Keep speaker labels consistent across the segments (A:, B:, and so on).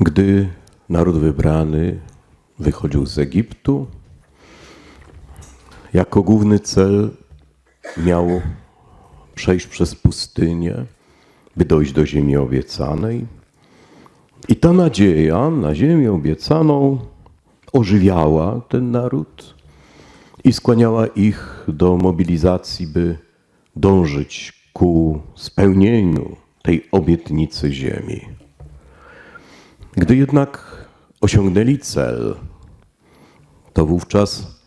A: Gdy naród wybrany wychodził z Egiptu, jako główny cel miał przejść przez pustynię, by dojść do ziemi obiecanej. I ta nadzieja na ziemię obiecaną ożywiała ten naród i skłaniała ich do mobilizacji, by dążyć ku spełnieniu tej obietnicy ziemi. Gdy jednak osiągnęli cel, to wówczas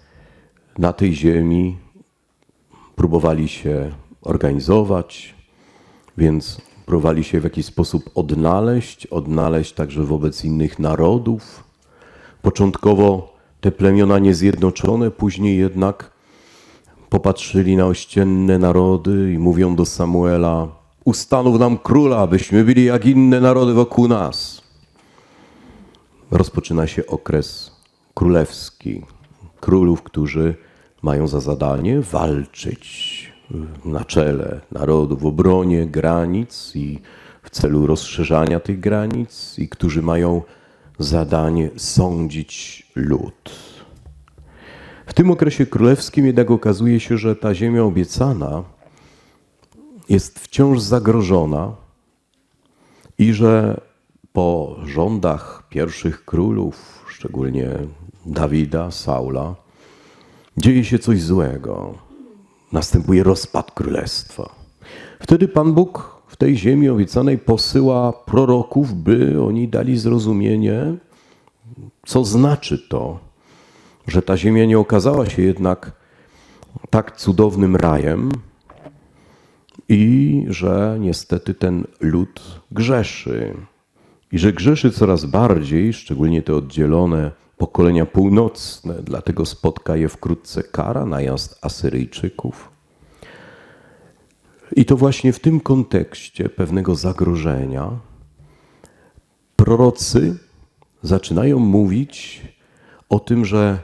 A: na tej ziemi próbowali się organizować, więc próbowali się w jakiś sposób odnaleźć, odnaleźć także wobec innych narodów. Początkowo te plemiona niezjednoczone, później jednak popatrzyli na ościenne narody i mówią do Samuela: Ustanów nam króla, abyśmy byli jak inne narody wokół nas. Rozpoczyna się okres królewski. Królów, którzy mają za zadanie walczyć na czele narodów, w obronie granic i w celu rozszerzania tych granic, i którzy mają zadanie sądzić lud. W tym okresie królewskim jednak okazuje się, że ta ziemia obiecana jest wciąż zagrożona i że po rządach pierwszych królów, szczególnie Dawida, Saula, dzieje się coś złego. Następuje rozpad królestwa. Wtedy Pan Bóg w tej ziemi obiecanej posyła proroków, by oni dali zrozumienie, co znaczy to, że ta ziemia nie okazała się jednak tak cudownym rajem i że niestety ten lud grzeszy. I że grzeszy coraz bardziej, szczególnie te oddzielone pokolenia północne, dlatego spotka je wkrótce kara, najazd Asyryjczyków. I to właśnie w tym kontekście pewnego zagrożenia prorocy zaczynają mówić o tym, że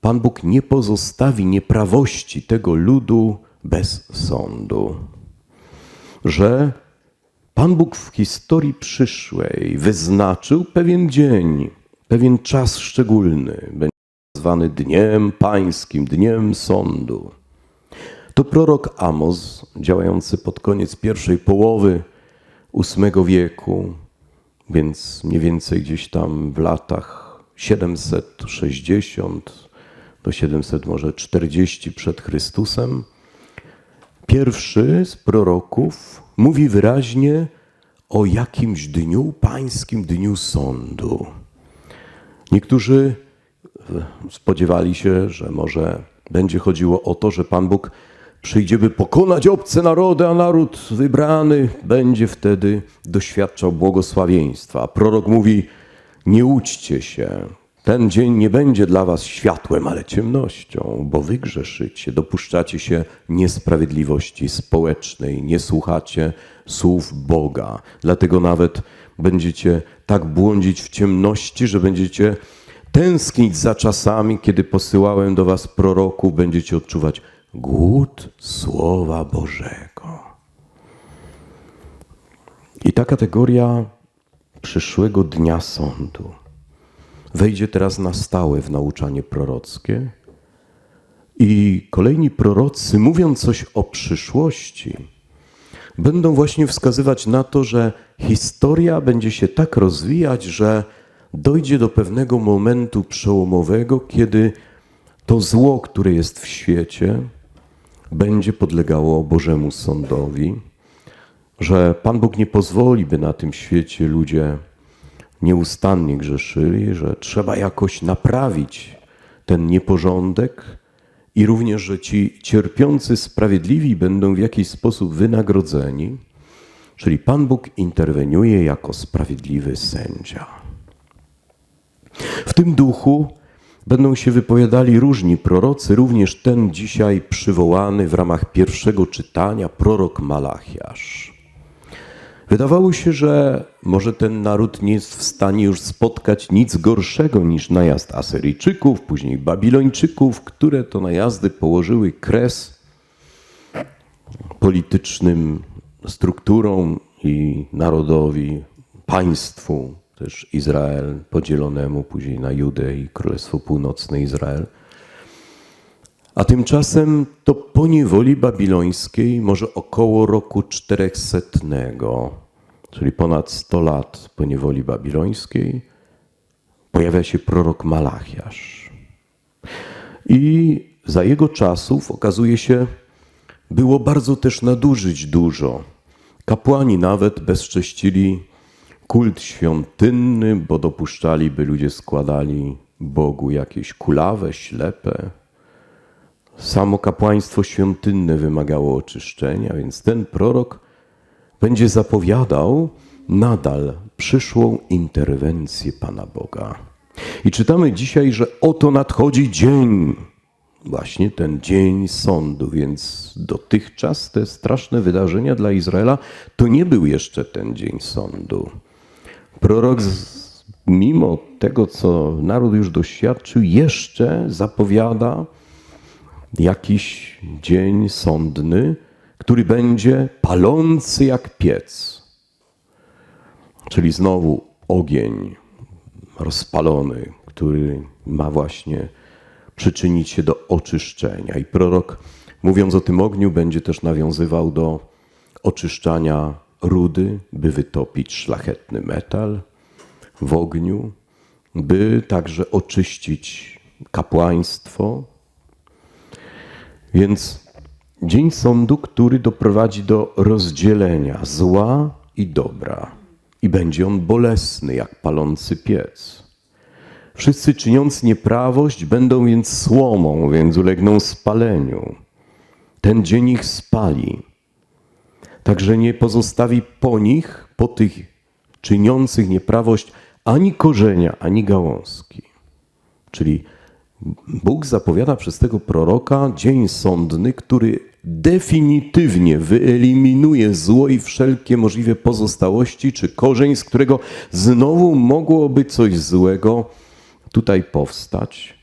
A: Pan Bóg nie pozostawi nieprawości tego ludu bez sądu. Że Pan Bóg w historii przyszłej wyznaczył pewien dzień, pewien czas szczególny, będzie nazwany Dniem Pańskim, Dniem Sądu. To prorok Amos, działający pod koniec pierwszej połowy VIII wieku, więc mniej więcej gdzieś tam w latach 760 do 700 może 40 przed Chrystusem, pierwszy z proroków mówi wyraźnie o jakimś dniu pańskim, dniu sądu. Niektórzy spodziewali się, że może będzie chodziło o to, że Pan Bóg przyjdzie, by pokonać obce narody, a naród wybrany będzie wtedy doświadczał błogosławieństwa. Prorok mówi: Nie łudźcie się. Ten dzień nie będzie dla was światłem, ale ciemnością, bo wy grzeszycie, dopuszczacie się niesprawiedliwości społecznej, nie słuchacie słów Boga. Dlatego nawet będziecie tak błądzić w ciemności, że będziecie tęsknić za czasami, kiedy posyłałem do was proroków, będziecie odczuwać głód Słowa Bożego. I ta kategoria przyszłego dnia sądu wejdzie teraz na stałe w nauczanie prorockie. I kolejni prorocy, mówiąc coś o przyszłości, będą właśnie wskazywać na to, że historia będzie się tak rozwijać, że dojdzie do pewnego momentu przełomowego, kiedy to zło, które jest w świecie, będzie podlegało Bożemu sądowi, że Pan Bóg nie pozwoli, by na tym świecie ludzie nieustannie grzeszyli, że trzeba jakoś naprawić ten nieporządek i również, że ci cierpiący sprawiedliwi będą w jakiś sposób wynagrodzeni, czyli Pan Bóg interweniuje jako sprawiedliwy sędzia. W tym duchu będą się wypowiadali różni prorocy, również ten dzisiaj przywołany w ramach pierwszego czytania, prorok Malachiasz. Wydawało się, że może ten naród nie jest w stanie już spotkać nic gorszego niż najazd Asyryjczyków, później Babilończyków, które to najazdy położyły kres politycznym strukturom i narodowi, państwu też Izrael podzielonemu później na Judę i Królestwo Północne Izrael. A tymczasem to po niewoli babilońskiej, może około roku 400, czyli ponad 100 lat po niewoli babilońskiej, pojawia się prorok Malachiasz. I za jego czasów okazuje się, było bardzo też nadużyć dużo. Kapłani nawet bezcześcili kult świątynny, bo dopuszczali, by ludzie składali Bogu jakieś kulawe, ślepe. Samo kapłaństwo świątynne wymagało oczyszczenia, więc ten prorok będzie zapowiadał nadal przyszłą interwencję Pana Boga. I czytamy dzisiaj, że oto nadchodzi dzień, właśnie ten dzień sądu, więc dotychczas te straszne wydarzenia dla Izraela to nie był jeszcze ten dzień sądu. Prorok, mimo tego, co naród już doświadczył, jeszcze zapowiada jakiś dzień sądny, który będzie palący jak piec. Czyli znowu ogień rozpalony, który ma właśnie przyczynić się do oczyszczenia. I prorok, mówiąc o tym ogniu, będzie też nawiązywał do oczyszczania rudy, by wytopić szlachetny metal w ogniu, by także oczyścić kapłaństwo. Więc dzień sądu, który doprowadzi do rozdzielenia zła i dobra. I będzie on bolesny, jak palący piec. Wszyscy czyniący nieprawość będą więc słomą, więc ulegną spaleniu. Ten dzień ich spali. Także nie pozostawi po nich, po tych czyniących nieprawość, ani korzenia, ani gałązki. Czyli Bóg zapowiada przez tego proroka dzień sądny, który definitywnie wyeliminuje zło i wszelkie możliwe pozostałości, czy korzeń, z którego znowu mogłoby coś złego tutaj powstać.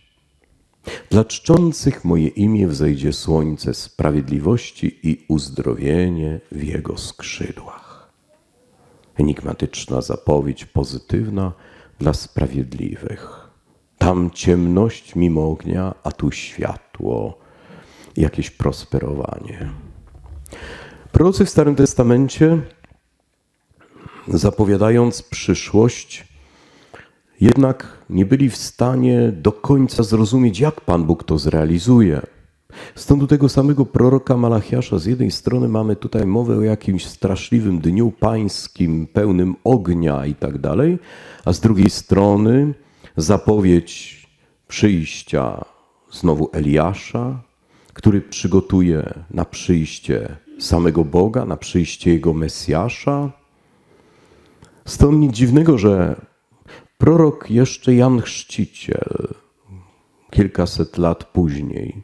A: Dla czczących moje imię wzejdzie słońce sprawiedliwości i uzdrowienie w jego skrzydłach. Enigmatyczna zapowiedź pozytywna dla sprawiedliwych. Tam ciemność mimo ognia, a tu światło, jakieś prosperowanie. Prorocy w Starym Testamencie, zapowiadając przyszłość, jednak nie byli w stanie do końca zrozumieć, jak Pan Bóg to zrealizuje. Stąd do tego samego proroka Malachiasza z jednej strony mamy tutaj mowę o jakimś straszliwym dniu pańskim, pełnym ognia i tak dalej, a z drugiej strony zapowiedź przyjścia znowu Eliasza, który przygotuje na przyjście samego Boga, na przyjście Jego Mesjasza. Stąd nic dziwnego, że prorok jeszcze Jan Chrzciciel, kilkaset lat później,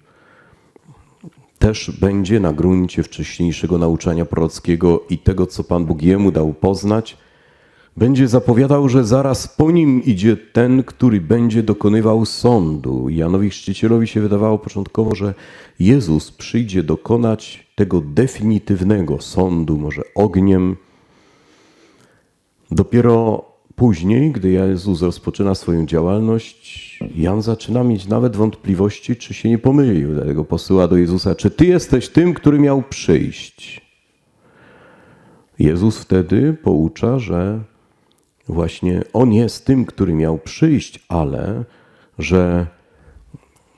A: też będzie na gruncie wcześniejszego nauczania prorockiego i tego, co Pan Bóg jemu dał poznać, będzie zapowiadał, że zaraz po nim idzie ten, który będzie dokonywał sądu. Janowi Chrzcicielowi się wydawało początkowo, że Jezus przyjdzie dokonać tego definitywnego sądu, może ogniem. Dopiero później, gdy Jezus rozpoczyna swoją działalność, Jan zaczyna mieć nawet wątpliwości, czy się nie pomylił. Dlatego posyła do Jezusa, czy ty jesteś tym, który miał przyjść? Jezus wtedy poucza, że właśnie On jest tym, który miał przyjść, ale że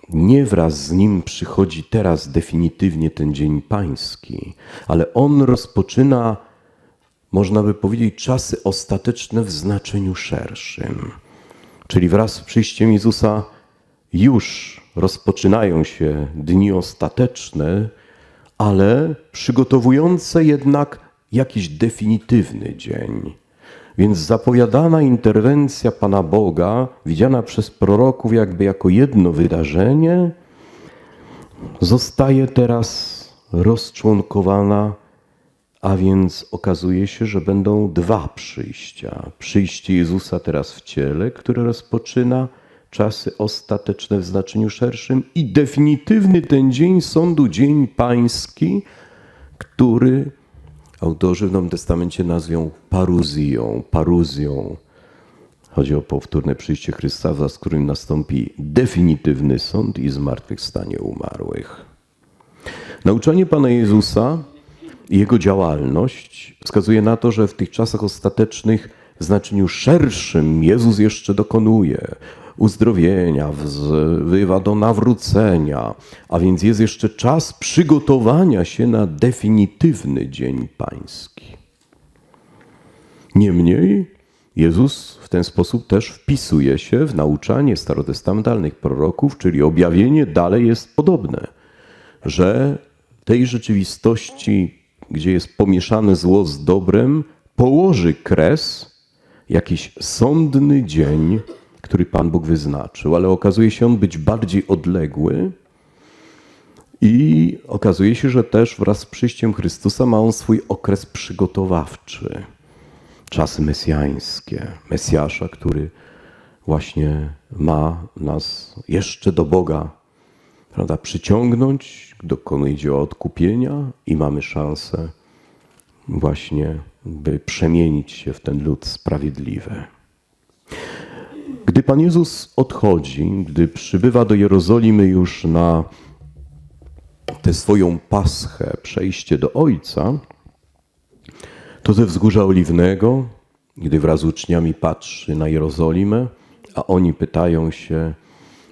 A: nie wraz z Nim przychodzi teraz definitywnie ten dzień pański, ale On rozpoczyna, można by powiedzieć, czasy ostateczne w znaczeniu szerszym. Czyli wraz z przyjściem Jezusa już rozpoczynają się dni ostateczne, ale przygotowujące jednak jakiś definitywny dzień. Więc zapowiadana interwencja Pana Boga, widziana przez proroków jakby jako jedno wydarzenie, zostaje teraz rozczłonkowana, a więc okazuje się, że będą dwa przyjścia. Przyjście Jezusa teraz w ciele, które rozpoczyna czasy ostateczne w znaczeniu szerszym i definitywny ten dzień sądu, dzień pański, który autorzy w Nowym Testamencie nazwią paruzją, paruzją, Chodzi o powtórne przyjście Chrystusa, z którym nastąpi definitywny sąd i zmartwychwstanie umarłych. Nauczanie Pana Jezusa i Jego działalność wskazuje na to, że w tych czasach ostatecznych w znaczeniu szerszym Jezus jeszcze dokonuje uzdrowienia, wzywa do nawrócenia, a więc jest jeszcze czas przygotowania się na definitywny dzień pański. Niemniej Jezus w ten sposób też wpisuje się w nauczanie starotestamentalnych proroków, czyli objawienie dalej jest podobne, że tej rzeczywistości, gdzie jest pomieszane zło z dobrem, położy kres jakiś sądny dzień, który Pan Bóg wyznaczył, ale okazuje się on być bardziej odległy. I okazuje się, że też wraz z przyjściem Chrystusa ma on swój okres przygotowawczy czasy mesjańskie, Mesjasza, który właśnie ma nas jeszcze do Boga prawda, przyciągnąć, dokonuje dzieła odkupienia i mamy szansę właśnie, by przemienić się w ten lud sprawiedliwy. Gdy Pan Jezus odchodzi, gdy przybywa do Jerozolimy już na tę swoją paschę, przejście do Ojca, to ze wzgórza oliwnego, gdy wraz z uczniami patrzy na Jerozolimę, a oni pytają się,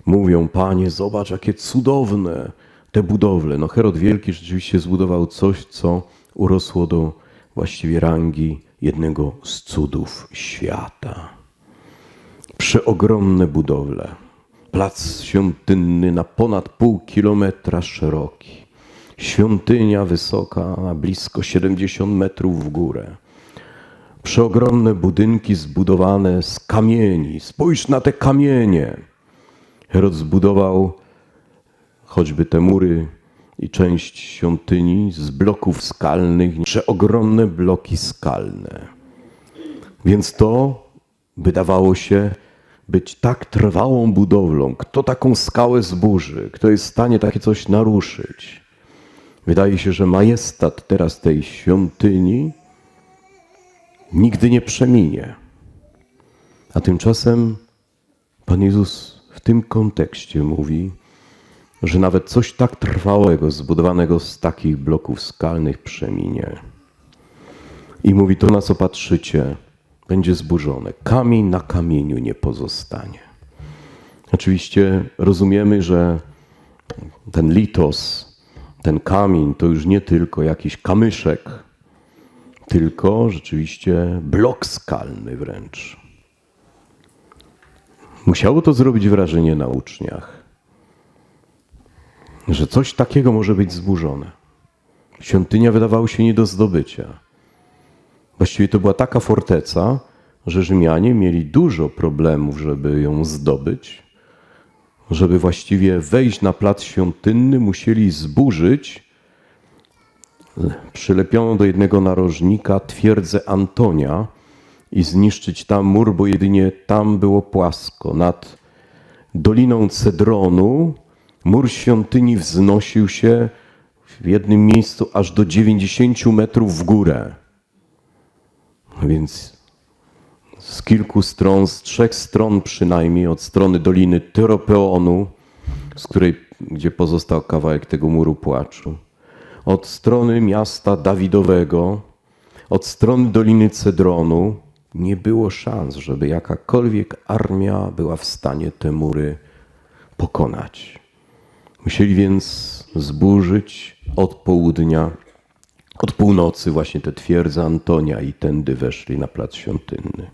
A: mówią, Panie, zobacz, jakie cudowne te budowle. No Herod Wielki rzeczywiście zbudował coś, co urosło do właściwie rangi jednego z cudów świata. Przeogromne budowle. Plac świątynny na ponad pół kilometra szeroki Świątynia wysoka, na blisko 70 metrów w górę. Przeogromne budynki zbudowane z kamieni. Spójrz na te kamienie. Herod zbudował choćby te mury i część świątyni z bloków skalnych, przeogromne bloki skalne. Więc to wydawało się być tak trwałą budowlą. Kto taką skałę zburzy? Kto jest w stanie takie coś naruszyć? Wydaje się, że majestat teraz tej świątyni nigdy nie przeminie. A tymczasem Pan Jezus w tym kontekście mówi, że nawet coś tak trwałego, zbudowanego z takich bloków skalnych przeminie. I mówi, to na co patrzycie, będzie zburzone. Kamień na kamieniu nie pozostanie. Oczywiście rozumiemy, że ten litos, ten kamień to już nie tylko jakiś kamyszek, tylko rzeczywiście blok skalny wręcz. Musiało to zrobić wrażenie na uczniach, że coś takiego może być zburzone. Świątynia wydawała się nie do zdobycia. Właściwie to była taka forteca, że Rzymianie mieli dużo problemów, żeby ją zdobyć żeby właściwie wejść na plac świątynny, musieli zburzyć przylepiono do jednego narożnika twierdzę Antonia i zniszczyć tam mur, bo jedynie tam było płasko. Nad doliną Cedronu mur świątyni wznosił się w jednym miejscu aż do 90 metrów w górę. Więc z kilku stron, z trzech stron przynajmniej, od strony Doliny Tyropeonu, z której, gdzie pozostał kawałek tego muru płaczu, od strony miasta Dawidowego, od strony Doliny Cedronu, nie było szans, żeby jakakolwiek armia była w stanie te mury pokonać. Musieli więc zburzyć od południa, od północy właśnie te twierdze Antonia i tędy weszli na plac świątynny.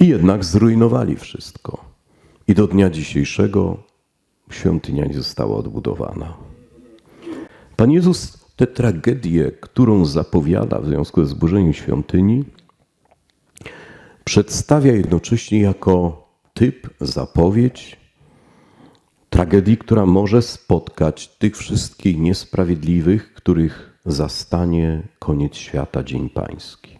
A: I jednak zrujnowali wszystko. I do dnia dzisiejszego świątynia nie została odbudowana. Pan Jezus tę tragedię, którą zapowiada w związku ze zburzeniem świątyni, przedstawia jednocześnie jako typ, zapowiedź tragedii, która może spotkać tych wszystkich niesprawiedliwych, których zastanie koniec świata, dzień pański.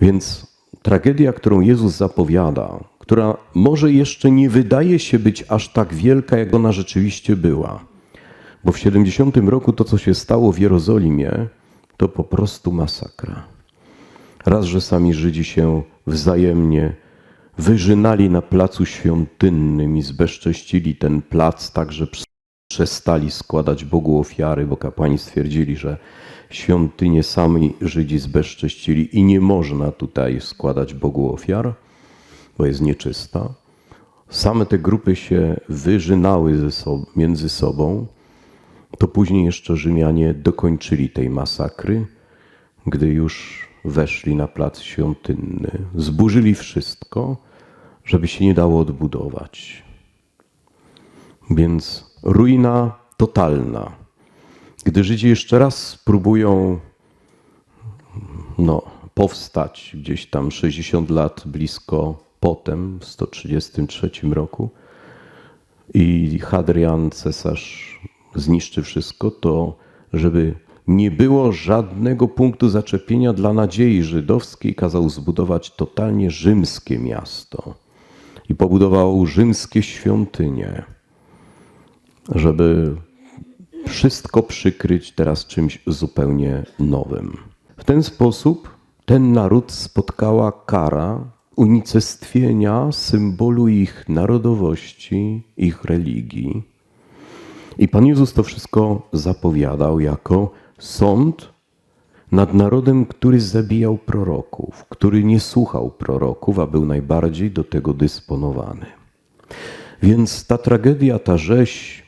A: Więc tragedia, którą Jezus zapowiada, która może jeszcze nie wydaje się być aż tak wielka, jak ona rzeczywiście była. Bo w 70 roku to, co się stało w Jerozolimie, to po prostu masakra. Raz, że sami Żydzi się wzajemnie wyżynali na placu świątynnym i zbezcześcili ten plac, tak że przestali składać Bogu ofiary, bo kapłani stwierdzili, że świątynię sami Żydzi zbezcześcili i nie można tutaj składać Bogu ofiar, bo jest nieczysta. Same te grupy się wyżynały sobą, między sobą. To później jeszcze Rzymianie dokończyli tej masakry, gdy już weszli na plac świątynny. Zburzyli wszystko, żeby się nie dało odbudować. Więc ruina totalna. Gdy Żydzi jeszcze raz próbują no, powstać gdzieś tam 60 lat blisko potem, w 133 roku, i Hadrian, cesarz, zniszczy wszystko, to żeby nie było żadnego punktu zaczepienia dla nadziei żydowskiej, kazał zbudować totalnie rzymskie miasto i pobudował rzymskie świątynie, żeby wszystko przykryć teraz czymś zupełnie nowym. W ten sposób ten naród spotkała kara unicestwienia symbolu ich narodowości, ich religii. I Pan Jezus to wszystko zapowiadał jako sąd nad narodem, który zabijał proroków, który nie słuchał proroków, a był najbardziej do tego dysponowany. Więc ta tragedia, ta rzeź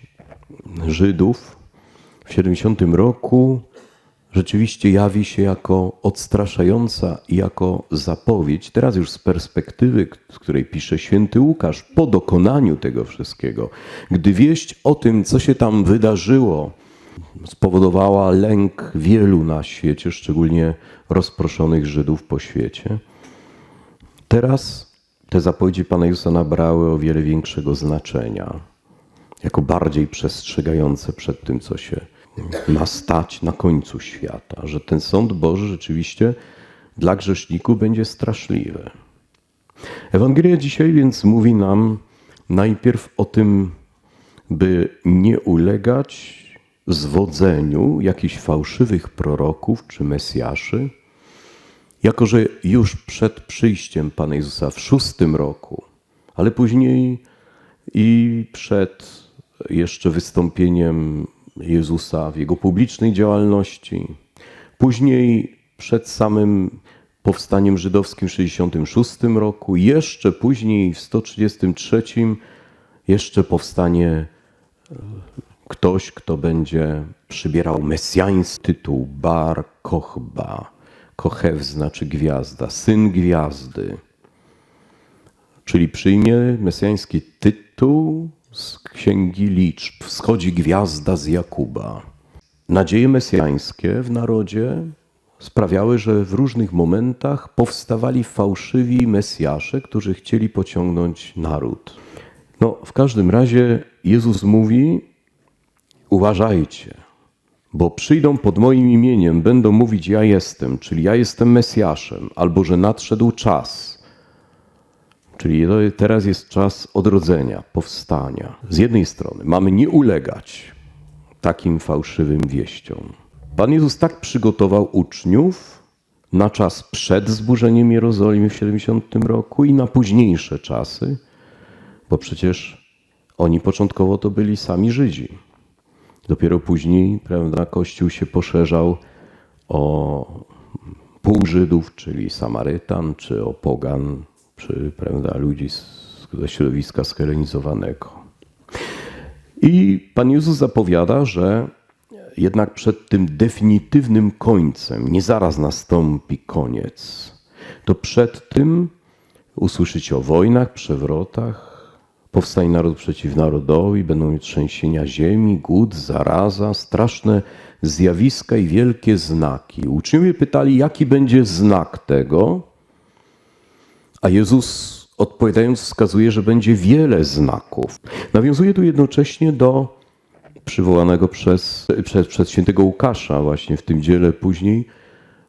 A: Żydów w 70 roku rzeczywiście jawi się jako odstraszająca i jako zapowiedź, teraz już z perspektywy, z której pisze święty Łukasz, po dokonaniu tego wszystkiego, gdy wieść o tym, co się tam wydarzyło, spowodowała lęk wielu na świecie, szczególnie rozproszonych Żydów po świecie. Teraz te zapowiedzi Pana Jezusa nabrały o wiele większego znaczenia, jako bardziej przestrzegające przed tym, co się ma stać na końcu świata, że ten sąd Boży rzeczywiście dla grzeszników będzie straszliwy. Ewangelia dzisiaj więc mówi nam najpierw o tym, by nie ulegać zwodzeniu jakichś fałszywych proroków czy mesjaszy, jako że już przed przyjściem Pana Jezusa w szóstym roku, ale później i przed jeszcze wystąpieniem Jezusa w jego publicznej działalności, później przed samym powstaniem żydowskim w 66 roku, jeszcze później w 133 jeszcze powstanie ktoś, kto będzie przybierał mesjański tytuł Bar Kochba. Kochew znaczy gwiazda, syn gwiazdy. Czyli przyjmie mesjański tytuł z Księgi Liczb. Wschodzi gwiazda z Jakuba. Nadzieje mesjańskie w narodzie sprawiały, że w różnych momentach powstawali fałszywi mesjasze, którzy chcieli pociągnąć naród. No, w każdym razie Jezus mówi, Uważajcie, bo przyjdą pod moim imieniem, będą mówić: Ja jestem, czyli ja jestem Mesjaszem, albo że nadszedł czas. Czyli teraz jest czas odrodzenia, powstania. Z jednej strony mamy nie ulegać takim fałszywym wieściom. Pan Jezus tak przygotował uczniów na czas przed zburzeniem Jerozolimy w 70 roku i na późniejsze czasy, bo przecież oni początkowo to byli sami Żydzi. Dopiero później prawda, Kościół się poszerzał o pół Żydów, czyli Samarytan, czy o Pogan, czy prawda, ludzi ze środowiska skelenizowanego. I Pan Jezus zapowiada, że jednak przed tym definitywnym końcem, nie zaraz nastąpi koniec, to przed tym usłyszycie o wojnach, przewrotach, Powstanie naród przeciw narodowi, będą trzęsienia ziemi, głód, zaraza, straszne zjawiska i wielkie znaki. Uczniowie pytali, jaki będzie znak tego, a Jezus odpowiadając wskazuje, że będzie wiele znaków. Nawiązuje tu jednocześnie do przywołanego przez, przez, przez świętego Łukasza właśnie w tym dziele później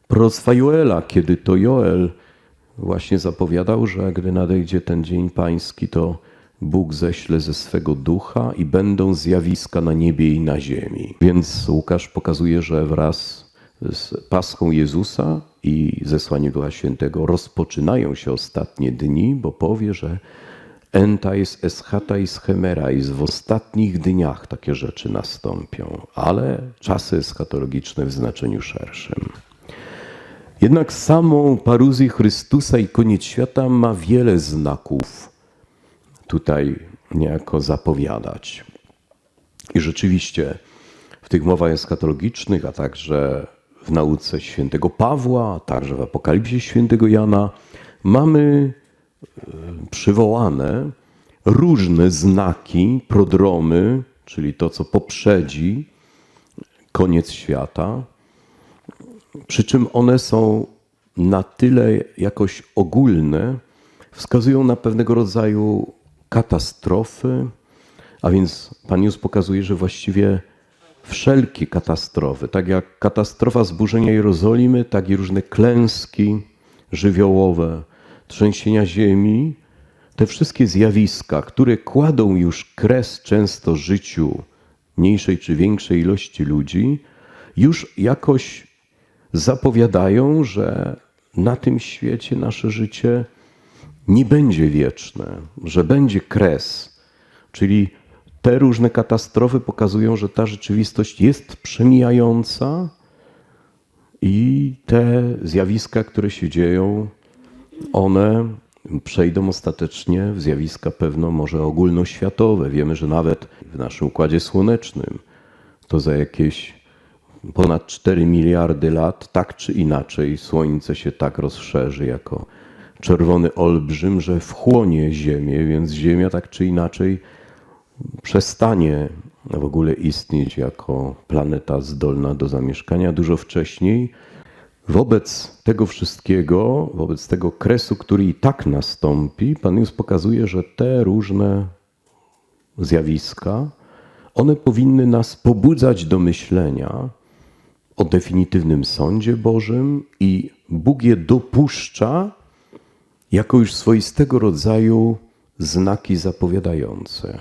A: proroctwa Joela, kiedy to Joel właśnie zapowiadał, że gdy nadejdzie ten dzień pański, to Bóg ześle ze swego ducha i będą zjawiska na niebie i na ziemi. Więc Łukasz pokazuje, że wraz z paschą Jezusa i zesłanie Ducha Świętego rozpoczynają się ostatnie dni, bo powie, że enta jest eschata i schemera i w ostatnich dniach takie rzeczy nastąpią, ale czasy eschatologiczne w znaczeniu szerszym. Jednak samą paruzję Chrystusa i koniec świata ma wiele znaków tutaj niejako zapowiadać. I rzeczywiście w tych mowach eschatologicznych, a także w nauce świętego Pawła, także w Apokalipsie świętego Jana mamy e, przywołane różne znaki, prodromy, czyli to, co poprzedzi koniec świata, przy czym one są na tyle jakoś ogólne, wskazują na pewnego rodzaju katastrofy, a więc Pan Jezus pokazuje, że właściwie wszelkie katastrofy, tak jak katastrofa zburzenia Jerozolimy, tak i różne klęski żywiołowe, trzęsienia ziemi, te wszystkie zjawiska, które kładą już kres często życiu mniejszej czy większej ilości ludzi, już jakoś zapowiadają, że na tym świecie nasze życie nie będzie wieczne, że będzie kres. Czyli te różne katastrofy pokazują, że ta rzeczywistość jest przemijająca i te zjawiska, które się dzieją, one przejdą ostatecznie w zjawiska pewno może ogólnoświatowe. Wiemy, że nawet w naszym układzie słonecznym to za jakieś ponad 4 miliardy lat, tak czy inaczej, Słońce się tak rozszerzy jako czerwony olbrzym, że wchłonie Ziemię, więc Ziemia tak czy inaczej przestanie w ogóle istnieć jako planeta zdolna do zamieszkania dużo wcześniej. Wobec tego wszystkiego, wobec tego kresu, który i tak nastąpi, Pan Jezus pokazuje, że te różne zjawiska, one powinny nas pobudzać do myślenia o definitywnym sądzie Bożym i Bóg je dopuszcza jako już swoistego rodzaju znaki zapowiadające.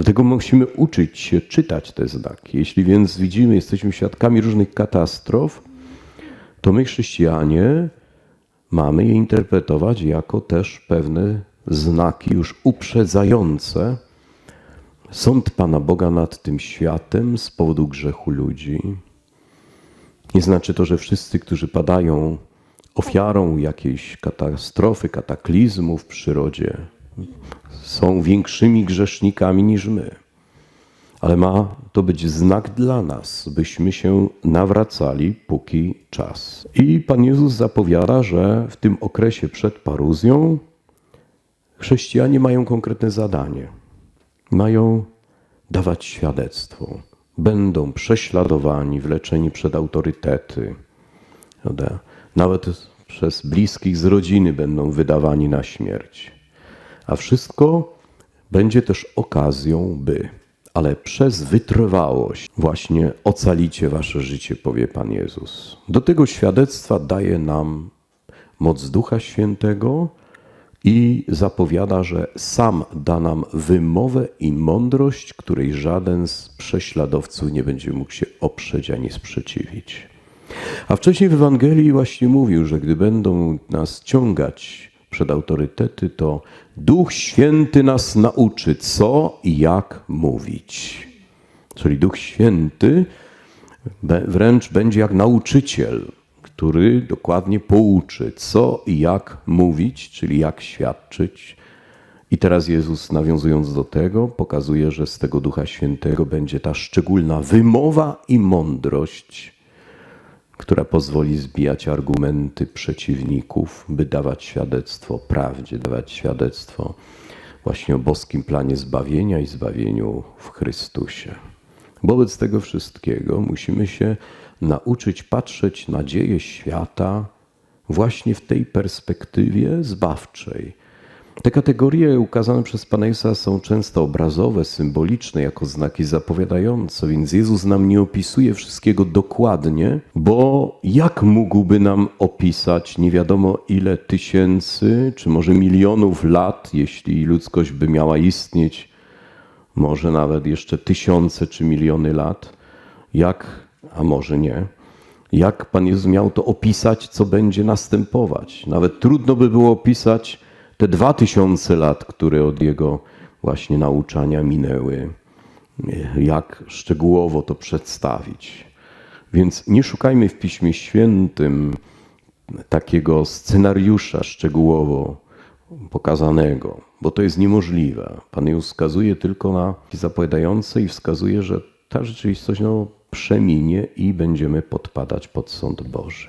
A: Dlatego musimy uczyć się czytać te znaki. Jeśli więc widzimy, jesteśmy świadkami różnych katastrof, to my, chrześcijanie, mamy je interpretować jako też pewne znaki już uprzedzające sąd Pana Boga nad tym światem z powodu grzechu ludzi. Nie znaczy to, że wszyscy, którzy padają ofiarą jakiejś katastrofy, kataklizmu w przyrodzie, są większymi grzesznikami niż my. Ale ma to być znak dla nas, byśmy się nawracali, póki czas. I Pan Jezus zapowiada, że w tym okresie przed paruzją chrześcijanie mają konkretne zadanie. Mają dawać świadectwo. Będą prześladowani, wleczeni przed autorytety. Nawet przez bliskich z rodziny będą wydawani na śmierć. A wszystko będzie też okazją, by, ale przez wytrwałość właśnie ocalicie wasze życie, powie Pan Jezus. Do tego świadectwa daje nam moc Ducha Świętego i zapowiada, że sam da nam wymowę i mądrość, której żaden z prześladowców nie będzie mógł się oprzeć ani sprzeciwić. A wcześniej w Ewangelii właśnie mówił, że gdy będą nas ciągać przed autorytety, to Duch Święty nas nauczy, co i jak mówić. Czyli Duch Święty wręcz będzie jak nauczyciel, który dokładnie pouczy, co i jak mówić, czyli jak świadczyć. I teraz Jezus, nawiązując do tego, pokazuje, że z tego Ducha Świętego będzie ta szczególna wymowa i mądrość która pozwoli zbijać argumenty przeciwników, by dawać świadectwo prawdzie, dawać świadectwo właśnie o boskim planie zbawienia i zbawieniu w Chrystusie. Wobec tego wszystkiego musimy się nauczyć patrzeć na dzieje świata właśnie w tej perspektywie zbawczej, te kategorie ukazane przez Pana Jezusa są często obrazowe, symboliczne, jako znaki zapowiadające, więc Jezus nam nie opisuje wszystkiego dokładnie, bo jak mógłby nam opisać nie wiadomo ile tysięcy, czy może milionów lat, jeśli ludzkość by miała istnieć, może nawet jeszcze tysiące czy miliony lat, jak, a może nie, Jak Pan Jezus miał to opisać, co będzie następować? Nawet trudno by było opisać te dwa tysiące lat, które od Jego właśnie nauczania minęły. Jak szczegółowo to przedstawić? Więc nie szukajmy w Piśmie Świętym takiego scenariusza szczegółowo pokazanego, bo to jest niemożliwe. Pan Jezus wskazuje tylko na zapowiadające i wskazuje, że ta rzeczywistość no, przeminie i będziemy podpadać pod sąd Boży.